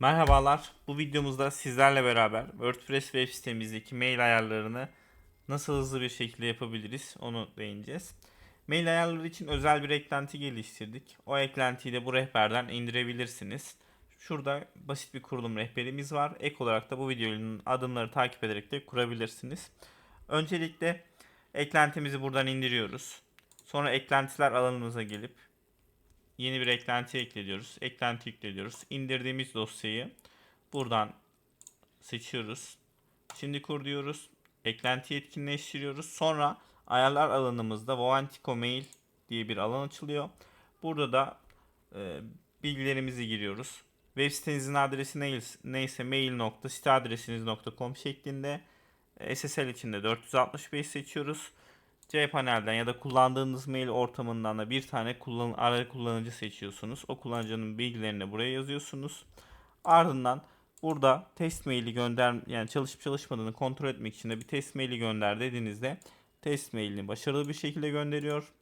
Merhabalar. Bu videomuzda sizlerle beraber WordPress web sitemizdeki mail ayarlarını nasıl hızlı bir şekilde yapabiliriz onu değineceğiz. Mail ayarları için özel bir eklenti geliştirdik. O eklentiyi de bu rehberden indirebilirsiniz. Şurada basit bir kurulum rehberimiz var. Ek olarak da bu videonun adımları takip ederek de kurabilirsiniz. Öncelikle eklentimizi buradan indiriyoruz. Sonra eklentiler alanımıza gelip yeni bir eklenti ekliyoruz. Eklenti yüklüyoruz. İndirdiğimiz dosyayı buradan seçiyoruz. Şimdi kur diyoruz. Eklenti etkinleştiriyoruz. Sonra ayarlar alanımızda Voantico Mail diye bir alan açılıyor. Burada da e, bilgilerimizi giriyoruz. Web sitenizin adresi ne- neyse mail.site adresiniz.com şeklinde SSL için de 465 seçiyoruz. cPanel'den ya da kullandığınız mail ortamından da bir tane kullan ara kullanıcı seçiyorsunuz. O kullanıcının bilgilerini buraya yazıyorsunuz. Ardından burada test maili gönder yani çalışıp çalışmadığını kontrol etmek için de bir test maili gönder dediğinizde test mailini başarılı bir şekilde gönderiyor.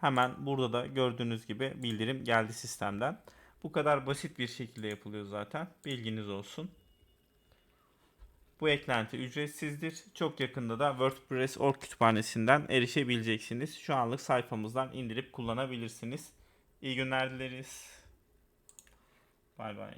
Hemen burada da gördüğünüz gibi bildirim geldi sistemden. Bu kadar basit bir şekilde yapılıyor zaten. Bilginiz olsun. Bu eklenti ücretsizdir. Çok yakında da WordPress org kütüphanesinden erişebileceksiniz. Şu anlık sayfamızdan indirip kullanabilirsiniz. İyi günler dileriz. Bay bay.